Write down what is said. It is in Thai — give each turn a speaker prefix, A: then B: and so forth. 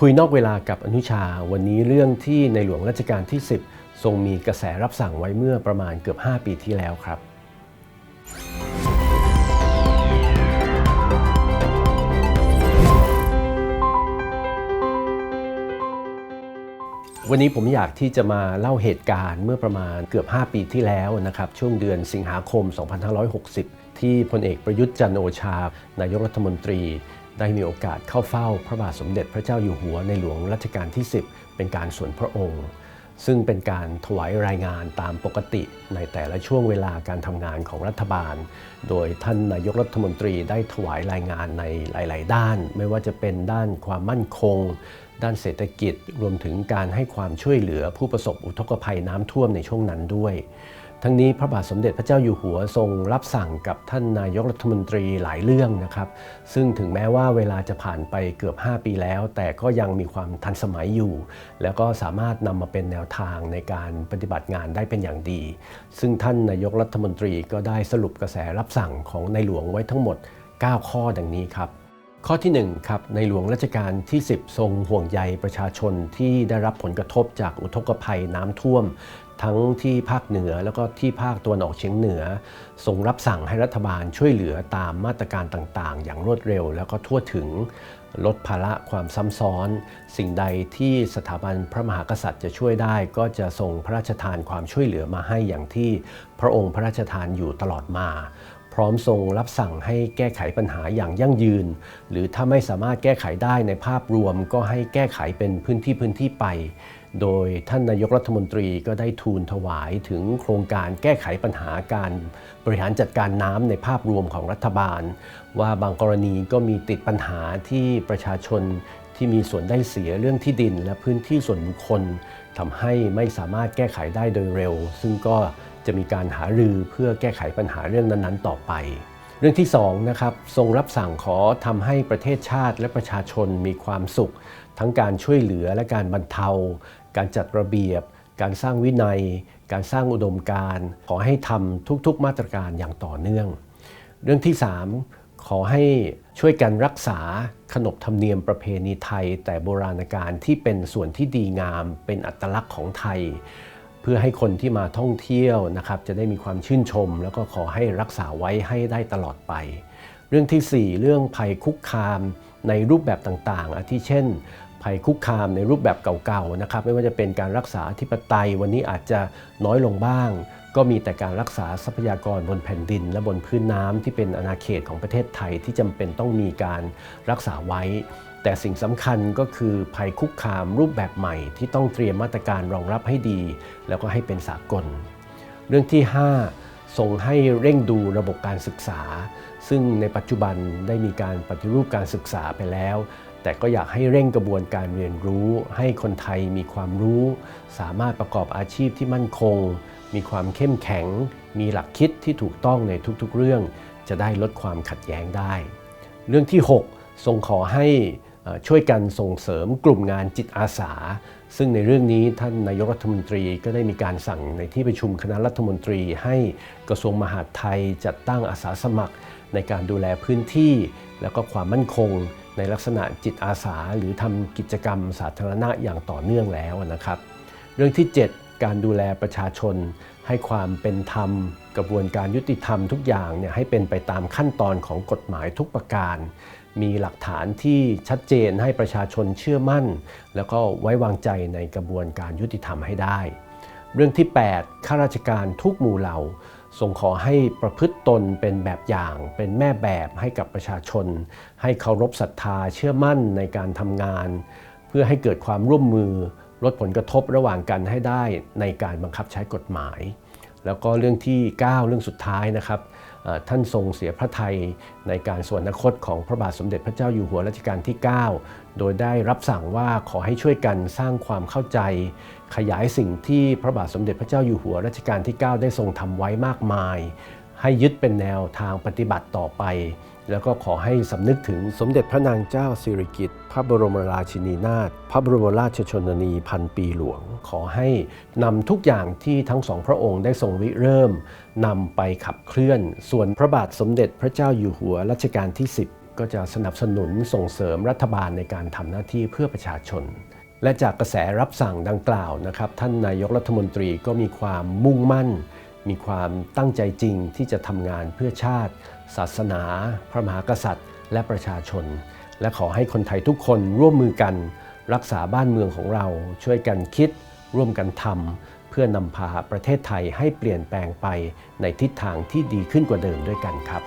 A: คุยนอกเวลากับอนุชา วันนี้เรื่องที่ในหลวงรัชกาลที่ 10 ทรงมีกระแสรับสั่งไว้เมื่อประมาณเกือบ 5 ปีที่แล้วครับ วันนี้ผมอยากที่จะมาเล่าเหตุการณ์เมื่อประมาณเกือบ 5 ปีที่แล้วนะครับ ช่วงเดือนสิงหาคม 2560 ที่พลเอกประยุทธ์จันโอชา นายกรัฐมนตรี ได้มีโอกาสเข้าเฝ้าพระบาทสมเด็จพระเจ้าอยู่หัวในหลวงรัชกาลที่ 10 เป็นการส่วนพระองค์ ซึ่งเป็นการถวายรายงานตามปกติในแต่ละช่วงเวลาการทำงานของรัฐบาล โดยท่านนายกรัฐมนตรีได้ถวายรายงานในหลาย ๆ ด้าน ไม่ว่าจะเป็นด้านความมั่นคง ด้านเศรษฐกิจ รวมถึงการให้ความช่วยเหลือผู้ประสบอุทกภัยน้ำท่วมในช่วงนั้นด้วย ทั้งนี้พระบาทสมเด็จพระเจ้าอยู่หัวทรงรับสั่งกับท่านนายกรัฐมนตรีหลายเรื่องนะครับ ซึ่งถึงแม้ว่าเวลาจะผ่านไปเกือบ 5 ปีแล้ว แต่ก็ยังมีความทันสมัยอยู่ แล้วก็สามารถนำมาเป็นแนวทางในการปฏิบัติงานได้เป็นอย่างดี ซึ่งท่านนายกรัฐมนตรีก็ได้สรุปกระแสรับสั่งของในหลวงไว้ทั้งหมด 9 ข้อดังนี้ครับ ข้อที่1ครับในหลวงรัชกาลที่ 10 ทรงห่วงใยประชาชนที่ได้รับผลกระทบจากอุทกภัยน้ำท่วม ทั้งที่ภาคเหนือแล้วก็ที่ภาคตะวันออกเฉียงเหนือ ทรงรับสั่งให้รัฐบาลช่วยเหลือตามมาตรการต่างๆ อย่างรวดเร็ว แล้วก็ทั่วถึงลดภาระความซ้ำซ้อน สิ่งใดที่สถาบันพระมหากษัตริย์จะช่วยได้ ก็จะทรงพระราชทานความช่วยเหลือมาให้อย่างที่พระองค์พระราชทานอยู่ตลอดมา พร้อมทรงรับสั่งให้แก้ไขปัญหาอย่างยั่งยืน หรือถ้าไม่สามารถแก้ไขได้ในภาพรวมก็ให้แก้ไขเป็นพื้นที่พื้นที่ไป โดยท่านนายกรัฐมนตรีก็ได้ทูลถวายถึงโครงการแก้ไขปัญหาการบริหารจัดการน้ำในภาพรวมของรัฐบาล ว่าบางกรณีก็มีติดปัญหาที่ประชาชนที่มีส่วนได้เสียเรื่องที่ดินและพื้นที่ส่วนบุคคลทำให้ไม่สามารถแก้ไขได้โดยเร็ว ซึ่งก็ จะมีการหารือเพื่อแก้ไขปัญหาเรื่องนั้นๆ ต่อไป เรื่องที่2นะครับทรงรับสั่งขอทำให้ประเทศชาติและประชาชนมีความสุข ทั้งการช่วยเหลือและการบรรเทา การจัดระเบียบ การสร้างวินัย การสร้างอุดมการณ์ขอให้ทำทุกๆมาตรการอย่างต่อเนื่อง เรื่องที่ 3 ขอให้ช่วยกันรักษาขนบธรรมเนียมประเพณีไทย แต่โบราณการที่เป็นส่วนที่ดีงาม เป็นอัตลักษณ์ของไทย เพื่อให้คนที่มาท่องเที่ยวนะครับจะได้มีความชื่นชม แล้วก็ขอให้รักษาไว้ให้ได้ตลอดไป เรื่องที่ 4 เรื่องภัยคุกคามในรูปแบบต่างๆ อาทิเช่น ภัยคุกคามในรูปแบบเก่าๆนะครับไม่ว่าจะเป็นการรักษาธิปไตยวันนี้อาจจะน้อยลงบ้าง ก็มีแต่การรักษาทรัพยากรบนแผ่นดิน และบนพื้นน้ำที่เป็นอาณาเขตของประเทศไทยที่จำเป็นต้องมีการรักษาไว้ แต่สิ่งสำคัญก็คือภัยคุกคามรูปแบบใหม่ที่ต้องเตรียมมาตรการรองรับให้ดี แล้วก็ให้เป็นสากล เรื่องที่5ทรงให้เร่งดูระบบการศึกษา ซึ่งในปัจจุบันได้มีการปฏิรูปการศึกษาไปแล้ว แต่ก็อยากให้เร่งกระบวนการเรียนรู้ ให้คนไทยมีความรู้ สามารถประกอบอาชีพที่มั่นคง มีความเข้มแข็ง มีหลักคิดที่ถูกต้องในทุกๆ เรื่อง จะได้ลดความขัดแย้งได้ เรื่องที่ 6 ทรงขอให้ ช่วยกันส่งเสริมกลุ่มงานจิตอาสา ซึ่งในเรื่องนี้ท่านนายกรัฐมนตรีก็ได้มีการสั่งในที่ประชุมคณะรัฐมนตรี ให้กระทรวงมหาดไทยจัดตั้งอาสาสมัคร ในการดูแลพื้นที่ แล้วก็ความมั่นคง ในลักษณะจิตอาสา หรือทำกิจกรรมสาธารณะอย่างต่อเนื่องแล้วนะครับ เรื่องที่ 7 การดูแลประชาชน ให้ความเป็นธรรม กระบวนการยุติธรรมทุกอย่างเนี่ยให้เป็นไปตามขั้นตอนของกฎหมายทุกประการ มีหลักฐานที่ชัดเจนให้ประชาชนเชื่อมั่น แล้วก็ไว้วางใจในกระบวนการยุติธรรมให้ได้ เรื่องที่ 8 ข้าราชการทุกหมู่เหล่าทรงขอให้ประพฤติตนเป็นแบบอย่าง เป็นแม่แบบให้กับประชาชน ให้เคารพศรัทธาเชื่อมั่นในการทำงาน เพื่อให้เกิดความร่วมมือลดผลกระทบระหว่างกันให้ได้ในการบังคับใช้กฎหมาย แล้วก็เรื่องที่ 9 เรื่องสุดท้ายนะครับท่านทรงเสียพระทัยในการสวรรคตของพระบาทสมเด็จพระเจ้าอยู่หัวรัชกาลที่ 9 โดยได้รับสั่งว่าขอให้ช่วยกันสร้างความเข้าใจ ขยายสิ่งที่พระบาทสมเด็จพระเจ้าอยู่หัวรัชกาลที่ 9 ได้ทรงทำไว้มากมาย ให้ยึดเป็นแนวทางปฏิบัติต่อไป แล้วก็ขอให้สำนึกถึงสมเด็จพระนางเจ้าสิริกิติ์พระบรมราชินีนาถพระบรมราชชนนีพันปีหลวง ขอให้นำทุกอย่างที่ทั้งสองพระองค์ได้ทรงริเริ่มนำไปขับเคลื่อน ส่วนพระบาทสมเด็จพระเจ้าอยู่หัวรัชกาลที่ 10 ก็จะสนับสนุนส่งเสริมรัฐบาลในการทำหน้าที่เพื่อประชาชน และจากกระแสรับสั่งดังกล่าวนะครับ ท่านนายกรัฐมนตรีก็มีความมุ่งมั่น มีความตั้งใจจริงที่จะทำงานเพื่อชาติ ศาสนา พระมหากษัตริย์ และประชาชน และขอให้คนไทยทุกคนร่วมมือกัน รักษาบ้านเมืองของเรา ช่วยกันคิด ร่วมกันทำเพื่อนำพาประเทศไทยให้เปลี่ยนแปลงไปในทิศทางที่ดีขึ้นกว่าเดิมด้วยกันครับ